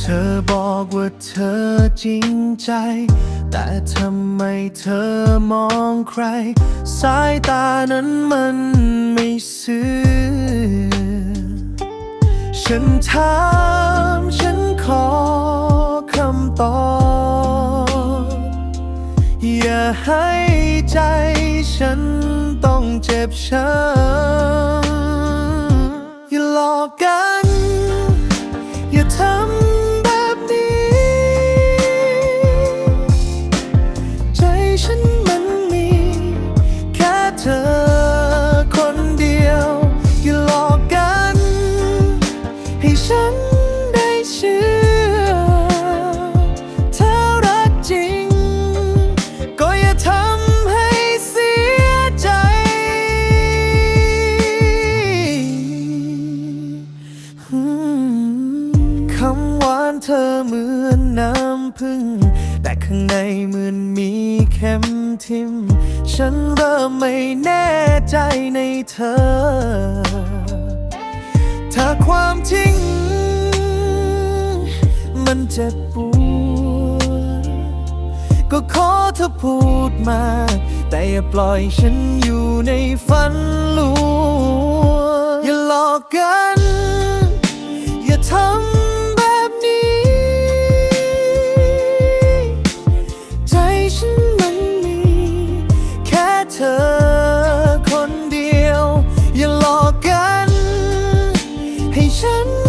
เธอบอกว่าเธอจริงใจ แต่ทำไมเธอมองใคร สายตานั้นมันไม่ซื่อ ฉันถามฉันขอคำตอบ อย่าให้ใจฉันต้องเจ็บช้ำ เหมือนน้ำพึ่ง แต่ข้างในเหมือนมีเข็มทิม ฉันเริ่มไม่แน่ใจในเธอ ถ้าความจริง มันเจ็บปวดก็ขอเธอพูดมา แต่อย่าปล่อยฉันอยู่ในฝันลวงอย่าหลอกกัน ฉั